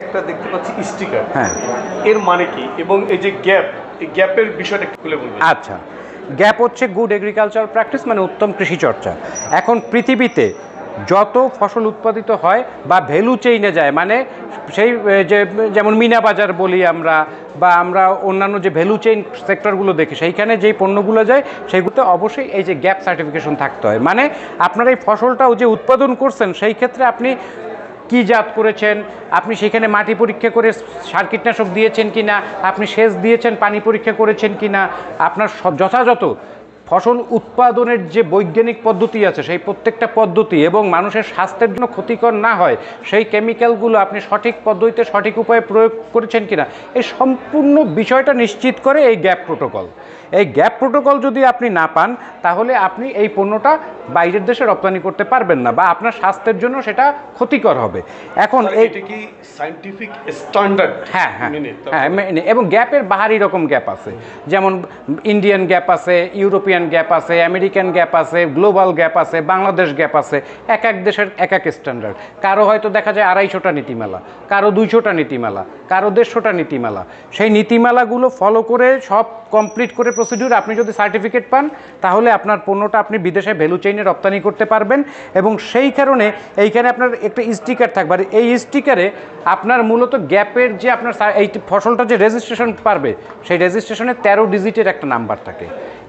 একটা দেখতে পাচ্ছি স্টিকার হ্যাঁ। এর মানে কি? এবং এই যে গ্যাপ এই গ্যাপের বিষয়টা খুলে বলবেন। আচ্ছা। গ্যাপ হচ্ছে গুড এগ্রিকালচার প্র্যাকটিস মানে উত্তম কৃষি চর্চা। এখন পৃথিবীতে যত ফসল উৎপাদিত হয় বা ভ্যালু চেইনে যায় মানে সেই যে যেমন মিনা বাজার বলি আমরা বা আমরা অন্যান্য যে ভ্যালু চেইন সেক্টরগুলো দেখি সেইখানে যেই পণ্যগুলো যায় সেইগুলোতে অবশ্যই এই যে গ্যাপ সার্টিফিকেশন থাকতে হয়। মানে আপনার এই ফসলটাও যে উৎপাদন করছেন সেই ক্ষেত্রে আপনি কি জাত করেছেন? আপনি সেখানে মাটি পরীক্ষা করে সার কীটনাশক দিয়েছেন কি না আপনি সেচ দিয়েছেন, পানি পরীক্ষা করেছেন কি না আপনার যথাযথ ফসল উৎপাদনের যে বৈজ্ঞানিক পদ্ধতি আছে সেই প্রত্যেকটা পদ্ধতি এবং মানুষের স্বাস্থ্যের জন্য ক্ষতিকর না হয় সেই কেমিক্যালগুলো আপনি সঠিক পদ্ধতিতে সঠিক উপায়ে প্রয়োগ করেছেন কিনা এই সম্পূর্ণ বিষয়টা নিশ্চিত করে এই গ্যাপ প্রোটোকল। এই গ্যাপ প্রোটোকল যদি আপনি না পান তাহলে আপনি এই পণ্যটা বাইরের দেশে রপ্তানি করতে পারবেন না বা আপনার স্বাস্থ্যের জন্য সেটা ক্ষতিকর হবে। এখন এটা কি সাইন্টিফিক স্ট্যান্ডার্ড হ্যাঁ হ্যাঁ হ্যাঁ এবং গ্যাপের বাহারি রকম গ্যাপ আছে। যেমন ইন্ডিয়ান গ্যাপ আছে ইউরোপিয়ান গ্যাপ আছে আমেরিকান গ্যাপ আছে গ্লোবাল গ্যাপ আছে বাংলাদেশ গ্যাপ আছে, এক এক দেশের এক এক স্ট্যান্ডার্ড কারও হয়তো দেখা যায় আড়াইশোটা নীতিমালা, কারও দুইশোটা নীতিমালা, কারও দেড়শোটা নীতিমালা। সেই নীতিমালাগুলো ফলো করে সব কমপ্লিট করে প্রসিডিউর আপনি যদি সার্টিফিকেট পান, তাহলে আপনার পণ্যটা আপনি বিদেশে ভ্যালু চেইনে রপ্তানি করতে পারবেন এবং সেই কারণে এইখানে আপনার একটা স্টিকার থাকবে। আর এই স্টিকারে আপনার মূলত গ্যাপের যে আপনার এই ফসলটা যে রেজিস্ট্রেশন পারবে, সেই রেজিস্ট্রেশনে তেরো ডিজিটের একটা নাম্বার থাকে।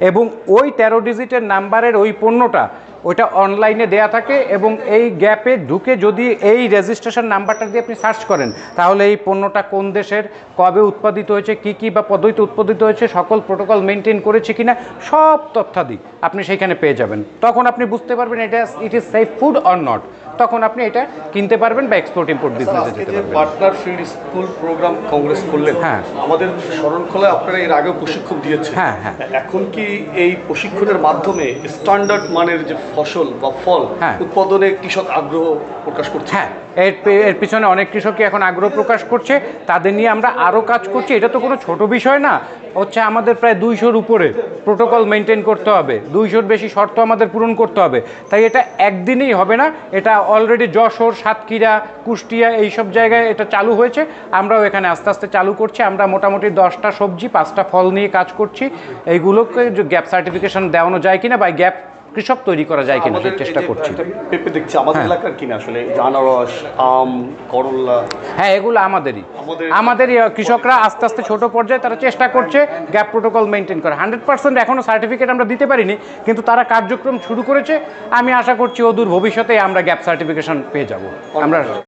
এবং ওই তেরো ডিজিটের নাম্বারের ওই পণ্যটা ওইটা অনলাইনে দেয়া থাকে এবং এই গ্যাপে ঢুকে যদি এই রেজিস্ট্রেশন নাম্বারটা দিয়ে আপনি সার্চ করেন, তাহলে এই পণ্যটা কোন দেশের, কবে উৎপাদিত হয়েছে, কি কি বা পদ্ধতি উৎপাদিত হয়েছে, সকল প্রোটোকল মেনটেন করেছে কিনা, সব তথ্যাদি আপনি সেইখানে পেয়ে যাবেন। তখন আপনি বুঝতে পারবেন এটা it is safe food or not তখন আপনি এটা কিনতে পারবেন বা এক্সপোর্ট ইম্পোর্ট বিজনেসে যেতে পারবেন। Partner field school program congress করলেন হ্যাঁ। আমাদের শরণখোলায় আপনারা এর আগেও প্রশিক্ষণ দিয়েছেন। হ্যাঁ, হ্যাঁ। এখন কি এই প্রশিক্ষণের মাধ্যমে স্ট্যান্ডার্ড মানের যে ফসল বা ফল হ্যাঁ। উৎপাদনে কৃষক আগ্রহ প্রকাশ করছে? হ্যাঁ এর এর পিছনে অনেক কৃষকই এখন আগ্রহ প্রকাশ করছে। তাদের নিয়ে আমরা আরও কাজ করছি। এটা তো কোনো ছোট বিষয় না। হচ্ছে আমাদের প্রায় দুইশোর উপরে প্রোটোকল মেনটেন করতে হবে। দুইশোর বেশি শর্ত আমাদের পূরণ করতে হবে। তাই এটা একদিনেই হবে না। এটা অলরেডি যশোর, সাতক্ষীরা, কুষ্টিয়া এইসব জায়গায় এটা চালু হয়েছে। আমরাও এখানে আস্তে আস্তে চালু করছি। আমরা মোটামুটি দশটা সবজি, পাঁচটা ফল নিয়ে কাজ করছি। এইগুলোকে গ্যাপ সার্টিফিকেশন দেওয়ানো যায় কিনা বা গ্যাপ কৃষক তৈরি করা যায় কিনা চেষ্টা করছি। পেঁপে দেখছি আমাদের হ্যাঁ। এলাকার কিনা আসলে? আনারস আম করল্লা হ্যাঁ এগুলো আমাদেরই। আমাদের- আমাদেরই কৃষকরা আস্তে আস্তে ছোট পর্যায়ে তারা চেষ্টা করছে গ্যাপ প্রোটোকল মেনটেন করে। হান্ড্রেড পার্সেন্ট এখনও সার্টিফিকেট আমরা দিতে পারিনি কিন্তু তারা কার্যক্রম শুরু করেছে। আমি আশা করছি অদূর ভবিষ্যতে আমরা গ্যাপ সার্টিফিকেশন পেয়ে যাব। আমরা